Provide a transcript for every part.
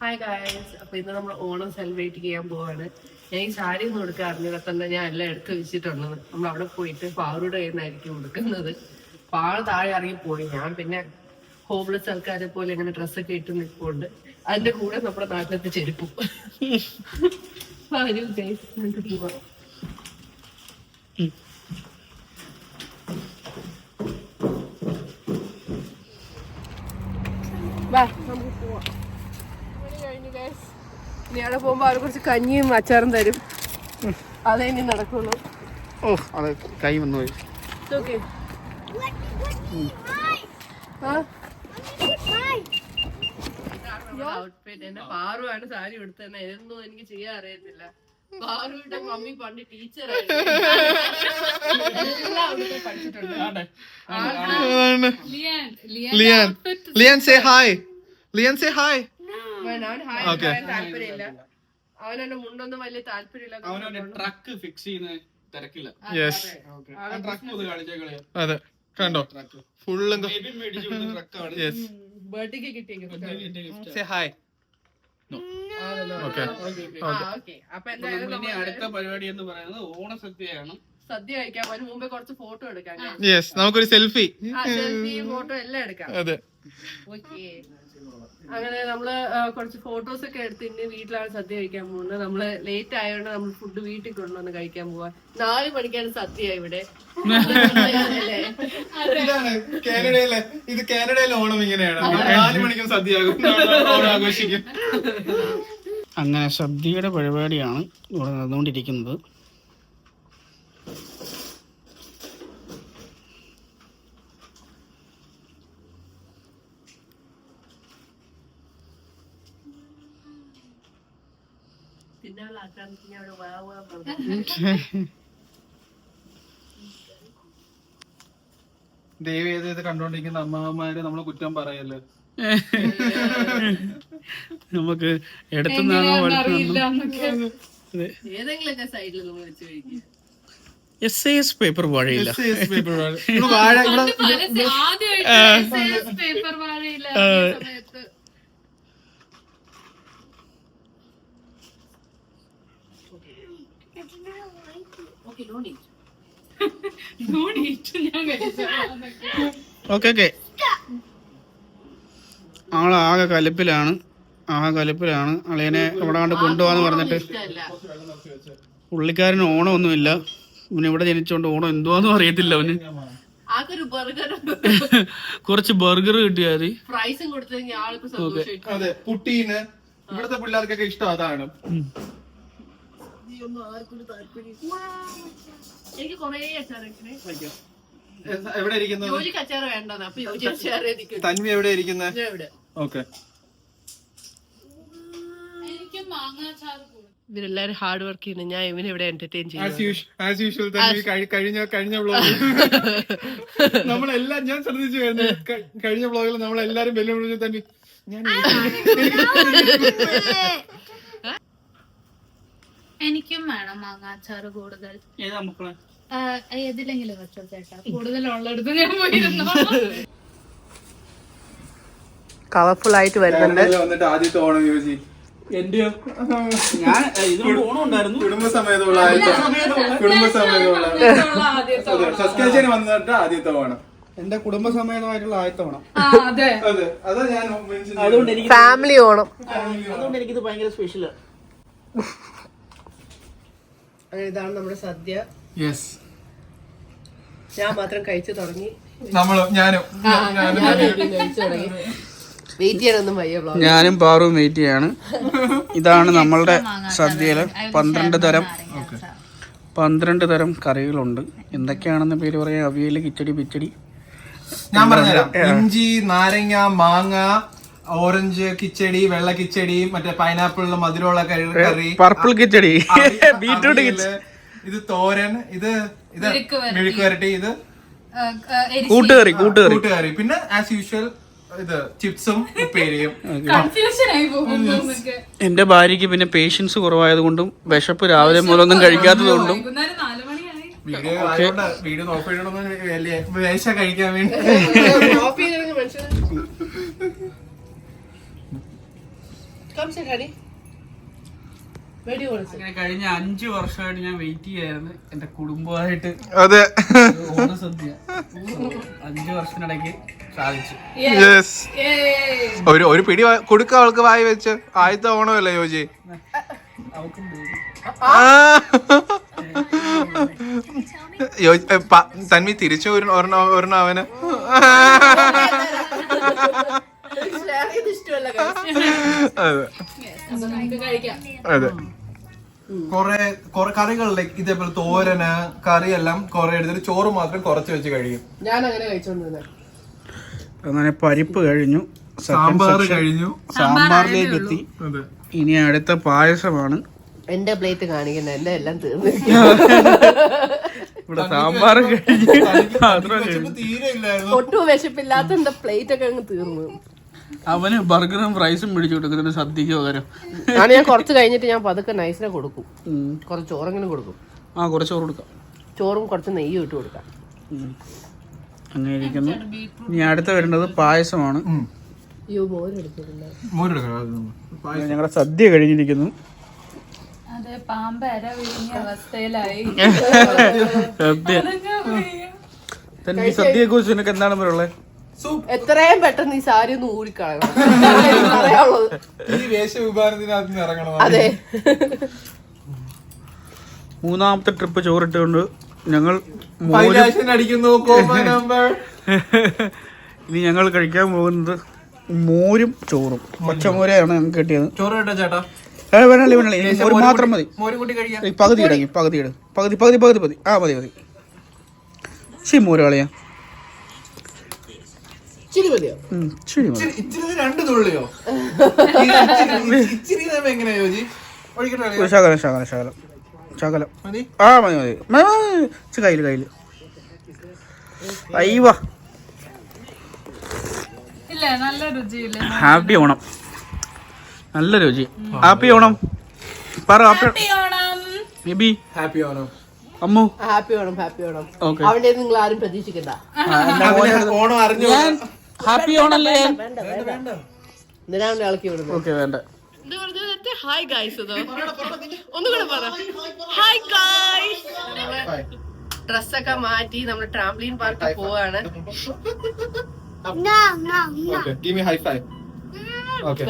Hi guys അപ്പൊ ഇന്ന് നമ്മൾ ഓണം സെലിബ്രേറ്റ് ചെയ്യാൻ പോവാണ്. ഞാൻ ഈ സാരി ഒന്നും എടുക്കാൻ തന്നെ ഞാൻ എല്ലാം എടുത്ത് വെച്ചിട്ടുള്ളത്. നമ്മൾ അവിടെ പോയിട്ട് പാറുടെ കയ്യിന്നായിരിക്കും കൊടുക്കുന്നത് പാൾ താഴെ ഇറങ്ങി പോയി. ഞാൻ പിന്നെ ഹോംലെസ് ആൾക്കാരെ പോലെ ഇങ്ങനെ ഡ്രസ്സൊക്കെ ഇട്ട് നിൽക്കുന്നുണ്ട് അതിന്റെ കൂടെ നമ്മുടെ നാട്ടിലത്തെ ചെരുപ്പും. വരൂ പോവാം. വാ, നമുക്ക് പോവാം. ഇനി അവിടെ പോകുമ്പോ അവിടെ കുറച്ച് കഞ്ഞിയും അച്ചാറും തരും. അതേ ഇനി നടക്കുള്ളൂ. ഓ അതെ കൈ വന്നു പോയി. എന്റെ പാറുവാണ് സാരി ഇതൊന്നും എനിക്ക് ചെയ്യാൻ അറിയത്തില്ല. പാറുവിന്റെ മമ്മി പണ്ട് ടീച്ചറായിരുന്നു എല്ലാം അവിടുത്തെ പഠിച്ചിട്ടുണ്ട്. Liyan. Liyan. Say hi Liyan say hi അവൻ ഹായ് പറയാൻ താല്പര്യമില്ല. അവനെന്റെ മുണ്ടൊന്നും വലിയ താല്പര്യമില്ല അവനവന്റെ ട്രക്ക് ഫിക്സ് ചെയ്യുന്ന തിരക്കില്ല. യെസ് ട്രക്ക് അതെ. കണ്ടോ? ഫുള്ളും ബേബിൻ മേടിച്ചു ട്രക്കാണ് യെസ് ബർത്ത്ഡേക്ക് സേ ഹായ് ഓക്കെ ഓക്കെ അപ്പൊ എന്തായാലും ഇനി നമ്മൾ അടുത്ത പരിപാടി എന്ന് പറയുന്നത് ഓണസദ്യയാണ്. സദ്യ കഴിക്കാൻ അതിന് മുമ്പേ കുറച്ച് ഫോട്ടോ എടുക്കാം യെസ് നമുക്കൊരു സെൽഫി ഫോട്ടോ എല്ലാം എടുക്കാം. അതെ. ഓക്കെ അങ്ങനെ നമ്മൾ കുറച്ച് ഫോട്ടോസ് ഒക്കെ എടുത്ത് ഇന്ന് വീട്ടിലാണ് സദ്യ കഴിക്കാൻ പോകുന്നത്. നമ്മൾ ലേറ്റ് ആയതുകൊണ്ട് നമ്മൾ ഫുഡ് വീട്ടിൽ കൊണ്ടുവന്ന് കഴിക്കാൻ പോവാ. നാല് മണിക്കാണ് സദ്യ ഇവിടെ. കാനഡയിലെ ഇത് കാനഡയിലെ ഓണം ഇങ്ങനെയാണ്. നാല് മണിക്കും ആഘോഷിക്കും. അങ്ങനെ സദ്യയുടെ പരിപാടിയാണ് ഇവിടെ നടന്നുകൊണ്ടിരിക്കുന്നത് തിന്നാനുള്ള ആക്രാന്തത്തിന് അവിടെ വാ വാ പറഞ്ഞു. ദൈവം ഏത് ഇത് കണ്ടോണ്ടിരിക്കുന്ന അമ്മമാര് നമ്മളെ കുറ്റം പറയല്ലേ? നമുക്ക് എടുത്തുനിന്നാണോ എസ് എസ് പേപ്പർ വാഴയില്ല. ഇവിടെ വാഴ ഇവിടെ ഓക്കെ ആളാകെ കലിപ്പിലാണ്. ആകെ കലിപ്പിലാണ്. അളിയനെ അവിടെ കണ്ട് കൊണ്ടുപോകാന്ന് പറഞ്ഞിട്ട് പുള്ളിക്കാരന് ഓണമൊന്നുമില്ല. ഇവന് ഇവിടെ ജനിച്ചോണ്ട് ഓണം എന്തുവാന്നും അറിയത്തില്ല അവന്. കുറച്ച് ബർഗർ കിട്ടിയാൽ മതി. പിള്ളേർക്കൊക്കെ ഇഷ്ടം ആൾക്ക് എനിക്ക് കൊറേ അച്ചാറൊക്കെ എവിടെ ഇരിക്കുന്നത് യോജിക്ക് അപ്പൊ യോജി അച്ചാറേ നിൽക്കും തന്വി എവിടെ ഇരിക്കുന്നത് ഇവിടെ. ഓക്കെ. ഇവരെല്ലാരും ഹാർഡ് വർക്ക് ചെയ്യുന്നു. ഞാൻ ഇവനെ ഇവിടെ എന്റർടൈൻ ചെയ്യും കഴിഞ്ഞ കഴിഞ്ഞ വ്ളോഗിൽ നമ്മളെല്ലാം ഞാൻ ശ്രദ്ധിച്ചു കഴിഞ്ഞു കഴിഞ്ഞ ബ്ലോഗിൽ നമ്മളെല്ലാരും വെല്ലുവിളിച്ചു തന്നെ ഞാൻ എനിക്കും വേണം മാങ്ങാച്ചാറ് കൂടുതൽ. ഏതാ മക്കളെ? ആ, ഏതിലെങ്കിലും വെച്ചോ ചേട്ടാ. കൂടുതൽ ഉള്ളടുത്ത് ഞാൻ പോയിരുന്നു. കളർഫുൾ ആയിട്ട് വരുന്നുണ്ട്. വന്നിട്ട് ആദ്യത്തെ ഓണം യോജി എന്റെ ഞാൻ ഓണം ഉണ്ടായിരുന്നു. കുടുംബസമേതമുള്ള കുടുംബസമേതമുള്ള വന്നിട്ട് ആദ്യത്തെ ഓണം. എന്റെ കുടുംബസമേതമായിട്ടുള്ള ആദ്യത്തെ ഓണം. അതെ. അതാ ഞാൻ അതുകൊണ്ട് എനിക്ക് ഫാമിലി ഓണം. അതുകൊണ്ട് എനിക്കിത് ഭയങ്കര സ്പെഷ്യലാണ് അങ്ങനെ ഇതാണ് നമ്മുടെ സദ്യ. യെസ് ഞാൻ മാത്രം കഴിച്ചു തുടങ്ങി. നമ്മൾ ഞാനും. ഞാൻ കഴിച്ചു തുടങ്ങി. വെയിറ്റ് ചെയ്യാനൊന്നും വയ്യ. ഞാനും പാറും വെയിറ്റ് ചെയ്യാണ്. ഇതാണ് നമ്മളുടെ സദ്യയിൽ പന്ത്രണ്ട് തരം പന്ത്രണ്ട് തരം കറികളുണ്ട്. എന്തൊക്കെയാണെന്ന് പേര് പറയാം? അവിയൽ കിച്ചടി പിച്ചടി. ഞാൻ പറഞ്ഞുതരാം. ഇഞ്ചി നാരങ്ങ മാങ്ങ ഓറഞ്ച് കിച്ചടി വെള്ള കിച്ചടി മറ്റേ പൈനാപ്പിളിലെ മധുരമുള്ള കറി പർപ്പിൾ കിച്ചടി. ബീറ്റ്റൂട്ട് ഇത് തോരൻ ഇത് ഇത് മെഴുക്ക് വരട്ടി. ഇത് കൂട്ടുകറി കൂട്ടുകറി. കൂട്ടുകറി. പിന്നെ ആസ് യൂഷ്വൽ ഇത് ചിപ്സും ഉപ്പേരിയും. കൺഫ്യൂഷൻ ആയി പോകുന്നു നമുക്ക് എന്റെ ഭാര്യക്ക് പിന്നെ പേഷ്യൻസ് കുറവായതുകൊണ്ടും വിശപ്പ് രാവിലെ മുതലൊന്നും കഴിക്കാത്തത് കൊണ്ടും വീഡിയോ വീഡിയോ വേശ കഴിക്കാൻ വേണ്ടി. അങ്ങനെ കഴിഞ്ഞ അഞ്ചു വർഷമായിട്ട് ഞാൻ വെയിറ്റ് ചെയ്യായിരുന്നു എന്റെ കുടുംബമായിട്ട്. അതെ. ഓണസദ്യ അഞ്ചു വർഷത്തിനിടയ്ക്ക് സാധിച്ചു. ഒരു ഒരു പിടി കൊടുക്ക അവൾക്ക് വായി വെച്ച്. ആദ്യത്തെ ഓണമല്ലേ യോജി? തന്മി തിരിച്ചു ഒരു ഒരെണ്ണം ഒരെണ്ണം അവന്. അതെ. അപ്പൊ കഴിക്കാം. അതെ. കൊറേ കൊറേ കറികളിലേക്ക് ഇതേപോലെ തോരന് കറിയെല്ലാം കൊറേ എടുത്തിട്ട് ചോറ് മാത്രം കുറച്ച് വെച്ച് കഴിയും. ഞാൻ അങ്ങനെ കഴിച്ചോണ്ടിരുന്നത് അങ്ങനെ പരിപ്പ് കഴിഞ്ഞു. സാമ്പാർ. കഴിഞ്ഞു. സാമ്പാറിലേക്ക് എത്തി ഇനി അടുത്ത പായസമാണ്. എന്റെ പ്ലേറ്റ് കാണിക്കുന്ന എന്റെ എല്ലാം തീർന്നു. ഇവിടെ സാമ്പാർ കഴിഞ്ഞു. ഒട്ടും വിശപ്പില്ലാത്ത എന്റെ പ്ലേറ്റ് ഒക്കെ അങ്ങ് തീർന്നു. അവന് ബർഗറും ഫ്രൈസും പിടിച്ചു കൊടുക്കുന്നുണ്ട് സദ്യക്ക് പകരം. ഞാൻ കുറച്ച് കഴിഞ്ഞിട്ട് ഞാൻ പതുക്കെ നൈസിനെ കൊടുക്കും. കുറച്ച് ചോറെങ്കിലും കൊടുക്കും. ആ കുറച്ച് ചോറ് കൊടുക്കാം. ചോറും കുറച്ച് നെയ്യും ഇട്ട് കൊടുക്കാം. അങ്ങനെ ഇരിക്കുന്നു. ഇനി അടുത്ത വരേണ്ടത് പായസമാണ്. അയ്യോ മോരെടുത്തിട്ടില്ല. ഞങ്ങളുടെ സദ്യ കഴിഞ്ഞിരിക്കുന്നു. അതെ അവസ്ഥയിലായി. സദ്യ. സദ്യയെ കുറിച്ച് നിനക്ക് എന്താണ് പറയുള്ളത് എത്രയും പെട്ടെന്ന് ഈ സാരി ഒന്ന് ഊരിക്കളയണം. പറയാനുള്ളത്. ഈ വേഷവിഭാഗത്തിനകത്ത് ഇറങ്ങണം. അതെ. മൂന്നാമത്തെ ട്രിപ്പ് ചോറിട്ടുകൊണ്ട് ഞങ്ങൾ അടിക്കുന്നു ഇനി ഞങ്ങൾ കഴിക്കാൻ പോകുന്നത് മോരും ചോറും. പച്ചമോരയാണ് ഞങ്ങൾക്ക് കിട്ടിയത്. ചോറ് കേട്ടോ ചേട്ടാ? വേണല്ലേ വേണല്ലേ മോര് മാത്രം മതി. പകുതി ഇടങ്ങി പകുതി ഇട്. പകുതി പകുതി പകുതി മതി. ആ മതി മതി. ശരി മോര് കളയാ ഇച്ചിരി മതിയോ? ഇച്ചിരി- ഇച്ചിരി രണ്ട് തുള്ളിയോ? ഈ ഇച്ചിരി- എങ്ങനെയാ യോജി? ഒഴിക്കട്ടെ ശകലം ശകലം ശകലം. ശകലം. ആ മതി മതി. മതി, കയ്യിൽ കയ്യിൽ അയ്യവ ഹാപ്പി ഓണം. നല്ല രുചി. ഹാപ്പി ഓണം. പറ happy Onam. Baby. Happy Onam. Ammu. Happy Onam happy Onam. അവിടെ നിങ്ങൾ ആരും പ്രതീക്ഷിക്കണ്ട. ഓണം അറിഞ്ഞു ഹാപ്പി ഓണല്ലേ ഓക്കെ വേണ്ട ഹായ് ഗായ്സ് ഒന്നുകൂടെ പറ. ഹായ് ഗായ്സ് ഡ്രസ്സൊക്കെ മാറ്റി നമ്മൾ ട്രാംപ്ലീൻ പാർക്കിൽ പോവാണ്.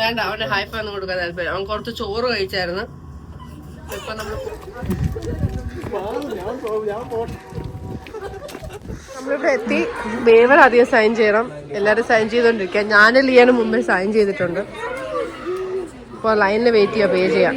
വേണ്ട അവന്റെ ഹൈഫൈ ഒന്നും കൊടുക്കാൻ താല്പര്യം. അവൻ കുറച്ച് ചോറ് കഴിച്ചായിരുന്നു. ഇപ്പൊ നമ്മൾ എത്തി. ദേവൻ അധികം സൈൻ ചെയ്യണം. എല്ലാവരും സൈൻ ചെയ്തോണ്ടിരിക്കുക. ഞാൻ ലിയാണ് മുമ്പേ സൈൻ ചെയ്തിട്ടുണ്ട്. അപ്പോൾ ലൈനിൽ വെയിറ്റ് ചെയ്യാം പേ ചെയ്യാം.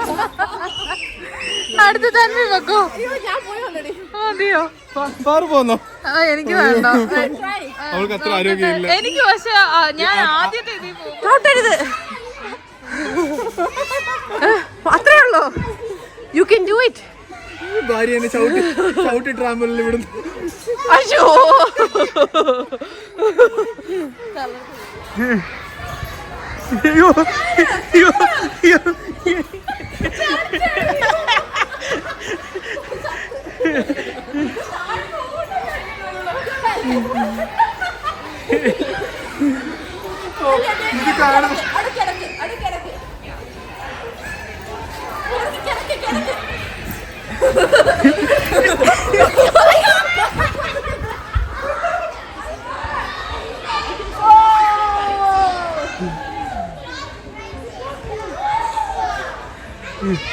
അടുത്ത് തന്നെ വെക്കോ. അതെയോ? സാറ് പോന്നോ? ആ എനിക്ക് വേണ്ട. അവൾക്ക് അത്ര ആരോഗ്യമില്ല. എനിക്ക് പക്ഷെ ഞാൻ ആദ്യത്തെ ഇതിൽ ചവിട്ടരുത് അത്രേ ഉള്ളൂ? യു കെൻ ഡു ഇറ്റ് ഭാര്യ ചവിട്ടി ചവിട്ടി ട്രാമ്പലിൽ വിടുന്നു. അയ്യോ അയ്യോ. അയ്യോ. Üf.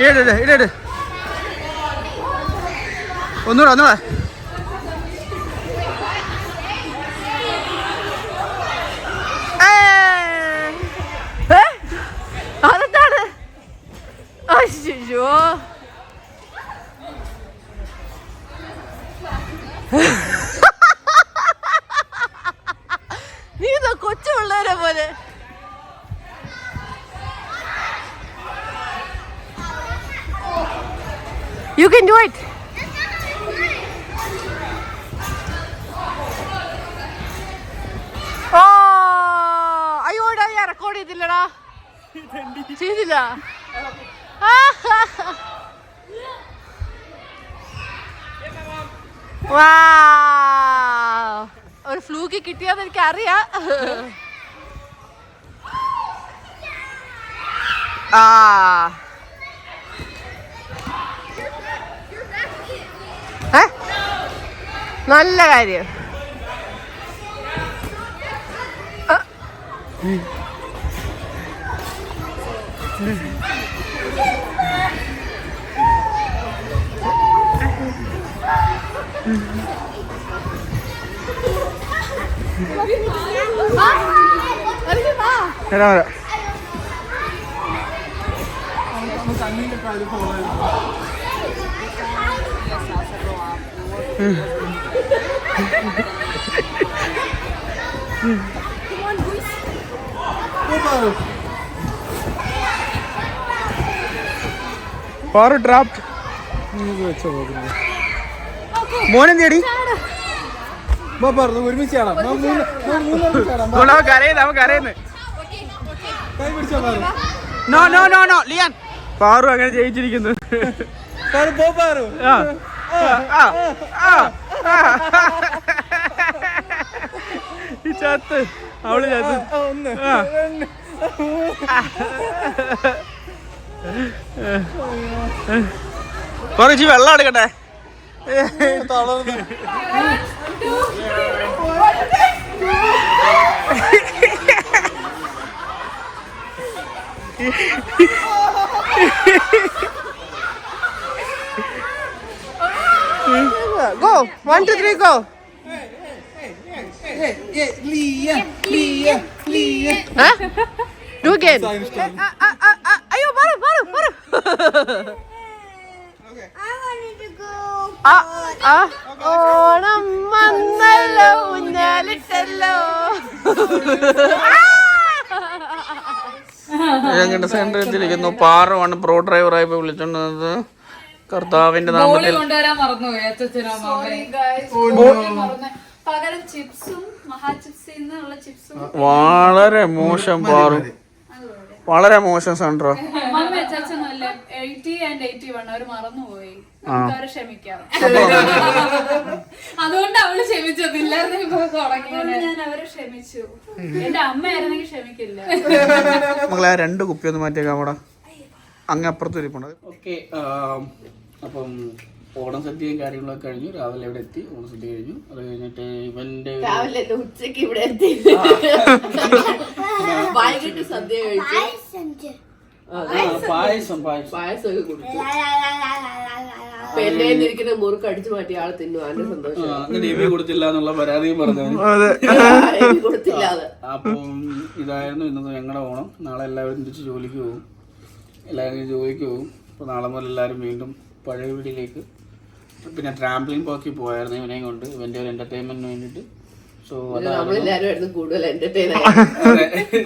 ഇട ഇട ഇട ഒന്നുകൂടെ ഒന്നുകൂടെ. അതെന്താണ്? അയ്യോ. നീ കൊച്ചു പിള്ളേരെ പോലെ. You can do it oh അയ്യോ എടാ, ഞാൻ റെക്കോർഡ് ചെയ്തില്ലടാ. ചെയ്തില്ല. Wow. ഒരു ഫ്ലൂക്ക് കിട്ടിയാന്ന് എനിക്ക് അറിയാം ആ. നല്ല കാര്യം. വരാം. വരാം പാറു ഡ്രാഫ്റ്റ് മോനെന്തേടി ഒരുമിച്ച് Paru? No no no no Liyan. Paru അങ്ങനെ ജയിച്ചിരിക്കുന്നു. പാറു പോ പാറു. ആ. ആ ആ. ഈ ചത്ത് അവൾ ചത്ത്. കുറച്ച് വെള്ളം എടുക്കട്ടെ. തളർന്ന് one two three go do again അയ്യോ മാറു മാറു baru, ആ, ആ, ഓണം വന്നല്ലോ ഊഞ്ഞാലിട്ടല്ലോ ഞങ്ങളുടെ സെന്ററിൽ എത്തിയിരിക്കുന്നു പാറുമാണ് പ്രോ ഡ്രൈവറായി പോയി വിളിച്ചോണ്ട് വന്നത്. കർത്താവിന്റെ നാമത്തിൽ. കൊണ്ടുവരാൻ മറന്നുപോയി അച്ഛനും അമ്മ പകരം ചിപ്സും മഹാ ചിപ്സിൽ നിന്നുള്ള ചിപ്സും. വളരെ മോശം പാറു. വളരെ മോശം സെൻട്രോ. അതുകൊണ്ട് അവൾ ഞാൻ അവരെ ക്ഷമിച്ചു. എന്റെ അമ്മയായിരുന്നെങ്കിൽ ക്ഷമിക്കില്ല. മകളെ രണ്ട് കുപ്പി ഒന്ന് മാറ്റിയേക്കാം അവിടെ അങ്ങ് അപ്പുറത്ത് ഇരിപ്പുണ്ട് ഓക്കെ അപ്പം ഓണം സദ്യയും കാര്യങ്ങളൊക്കെ കഴിഞ്ഞു. രാവിലെ ഇവിടെ എത്തി. ഓണം സദ്യ കഴിഞ്ഞു. അത് കഴിഞ്ഞിട്ട് ഇവന്റെ രാവിലെ ഉച്ചയ്ക്ക് ഇവിടെ എത്തി. വൈകിട്ട് സദ്യ കഴിച്ചു. ആ, പായസം. പായസം. പായസമൊക്കെ കുടിച്ചു മുറുക്ക് അടിച്ചു മാറ്റി ആൾ തിന്നു. അതിന്റെ സന്തോഷം? ആ, അന്ന് ഡിവി കൊടുത്തില്ല എന്നുള്ള പരാതിയും പറഞ്ഞു. എനിക്ക് കൊടുത്തില്ല അത്. അപ്പം ഇതായിരുന്നു ഇന്നത്തെ ഞങ്ങളുടെ ഓണം. നാളെ എല്ലാവരും തിരിച്ച് ജോലിക്ക് പോകും. എല്ലാവരും ജോലിക്ക് പോകും. അപ്പൊ നാളെ മുതൽ എല്ലാവരും വീണ്ടും പഴയ വീടിലേക്ക് പിന്നെ ട്രാംപ്ലിംഗ് പോക്കി പോയായിരുന്നു ഇവനെയും കൊണ്ട്. ഇവന്റെ ഒരു എന്റർടൈൻമെന്റിന് വേണ്ടിട്ട് സോ അതാണ് കൂടുതൽ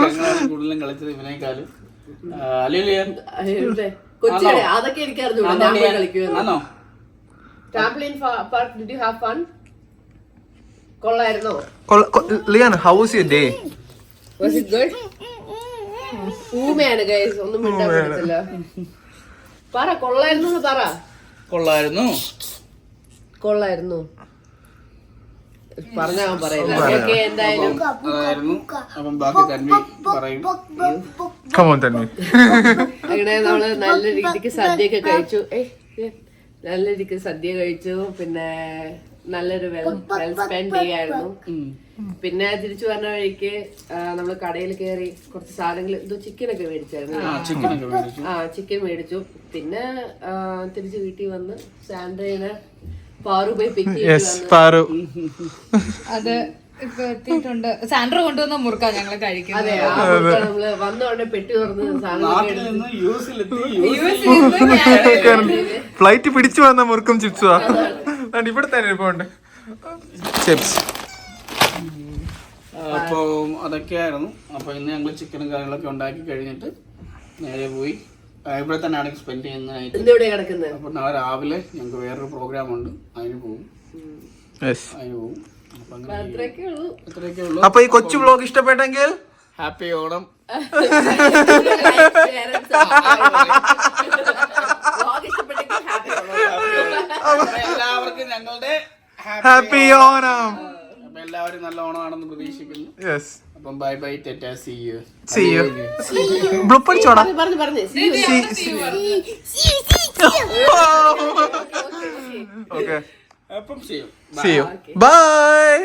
ഞങ്ങളാണ് കൂടുതലും കളിച്ചത് ഇവനേക്കാളും അതൊക്കെ എനിക്ക് ആണോ? കൊള്ളായിരുന്നോ? your വാസ് ഇറ്റ് ഗുഡ് ഊമയാണ് ഗൈസ് ഒന്നും മിണ്ടാൻ പറ്റത്തില്ല. പറ കൊള്ളായിരുന്നു പറ. കൊള്ളായിരുന്നു. കൊള്ളായിരുന്നു. പറഞ്ഞാ അവൻ പറയില്ല. ഓക്കെ എന്തായാലും. അതായിരുന്നു. അപ്പം ബാക്കി തന്വി പറയും. കമോൺ തന്നെ അങ്ങനെ നമ്മൾ നല്ല രീതിക്ക് സദ്യയൊക്കെ കഴിച്ചു. ഏ, നല്ല രീതിക്ക് സദ്യ കഴിച്ചു. പിന്നെ നല്ലൊരു വെൽ വെൽ സ്പെൻഡ് ചെയ്യായിരുന്നു. ആയിരുന്നു പിന്നെ തിരിച്ചു പറഞ്ഞ വഴിക്ക് നമ്മൾ നമ്മൾ കടയിൽ കയറി കുറച്ച് സാധനങ്ങൾ എന്തോ ചിക്കൻ ഒക്കെ മേടിച്ചായിരുന്നു. ആ ചിക്കൻ മേടിച്ചു. പിന്നെ തിരിച്ചു വീട്ടിൽ വന്ന് സാൻഡ്രയിനെ പാറു പോയി പിക്ക് ചെയ്തു പാറു. അത് ഇപ്പൊ എത്തിയിട്ടുണ്ട്. സാൻഡ്ര കൊണ്ടുവന്ന മുറുക്ക ഞങ്ങൾ കഴിക്കുന്നത്. അതെ നമ്മൾ വന്ന ഉടനെ പെട്ടി തുറന്ന് ഫ്ലൈറ്റ് പിടിച്ചു വന്ന മുറുക്കും ചിപ്സുവാ. അതുകൊണ്ട് ഇവിടെ തന്നെ ഇരിപ്പുണ്ട് ചിപ്സ് അപ്പോൾ അതൊക്കെയായിരുന്നു. അപ്പോൾ ഇന്ന് ഞങ്ങൾ ചിക്കനും കാര്യങ്ങളൊക്കെ ഉണ്ടാക്കി കഴിഞ്ഞിട്ട് നേരെ പോയി. ഇവിടെ തന്നെയാണ് സ്പെൻഡ് ചെയ്യുന്നതായിട്ട്. അപ്പോൾ നാളെ രാവിലെ ഞങ്ങൾക്ക് വേറൊരു പ്രോഗ്രാം ഉണ്ട്. അതിന് പോകും അതിന് പോകും അങ്ങനെ അത്രയൊക്കെ ഉള്ളൂ. ഇത്രയൊക്കെ ഉള്ളൂ. അപ്പൊ ഈ കൊച്ചു ബ്ലോഗ് ഇഷ്ടപ്പെട്ടെങ്കിൽ? ഹാപ്പി ഓണം Vlog ഇഷ്ടപ്പെട്ടെങ്കിൽ happy ആണോ? അപ്പോൾ എല്ലാവർക്കും ഞങ്ങളുടെ ഹാപ്പി ഓണം. അപ്പോൾ എല്ലാവരും നല്ല ഓണമാണെന്ന് പ്രതീക്ഷിക്കുന്നു. യെസ് അപ്പം ബൈ ബൈ ടെറ്റ സി യു. See യു ബ്ലൂപ്പ് പറഞ്ഞു സി സി ഓക്കെ അപ്പം see you see you Bye.